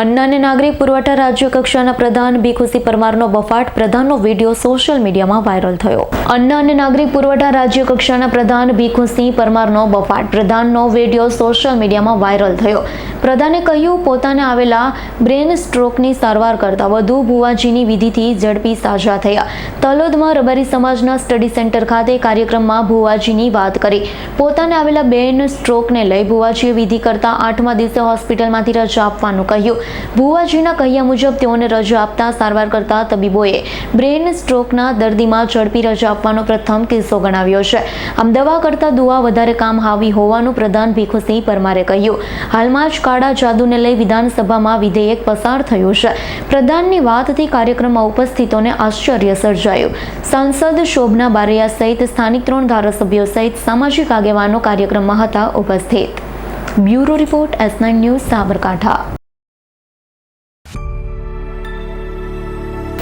અન્ન અને નાગરિક પુરવઠા રાજ્ય કક્ષાના પ્રધાન ભીખુસી પરમારનો બફાટ પ્રધાનનો વીડિયો સોશિયલ મીડિયામાં વાયરલ થયો. અન્ન અને નાગરિક પુરવઠા રાજ્ય કક્ષાના પ્રધાન ભીખુસિંહ પરમારનો બફાટ પ્રધાનનો વીડિયો સોશિયલ મીડિયામાં વાયરલ થયો. પ્રધાને કહ્યું, પોતાને આવેલા બ્રેન સ્ટ્રોકની સારવાર કરતા વધુ ભુવાજીની વિધિથી ઝડપી સાજા થયા. તલોદમાં રબારી સમાજના સ્ટડી સેન્ટર ખાતે કાર્યક્રમમાં ભુવાજીની વાત કરી. પોતાને આવેલા બેન સ્ટ્રોકને લઈ ભુવાજીએ વિધિ કરતા આઠમા દિવસે હોસ્પિટલમાંથી રજા આપવાનું કહ્યું. ભુવાજીના કહ્યા મુજબ તેઓને રજા આપતા સારવાર કરતા તબીબોએ બ્રેન સ્ટ્રોકના દર્દીમાં ઝડપી રજા આપવાનો પ્રથમ કિસ્સો ગણાવ્યો છે. આમ દવા કરતા દુઆ વધારે કામ હાવી હોવાનું પ્રધાન ભીખુસિંહ પરમારે કહ્યું. હાલમાં જ કાળા જાદુને લઈ વિધાનસભામાં વિધેયક પસાર થયું છે. પ્રધાનની વાતથી કાર્યક્રમમાં ઉપસ્થિતોને આશ્ચર્ય સર્જાયું. સાંસદ શોભના બારૈયા સહિત સ્થાનિક ત્રણ ધારાસભ્યો સહિત સામાજિક આગેવાનો કાર્યક્રમમાં હતા ઉપસ્થિત. Bureau report S nine news Sabarkantha.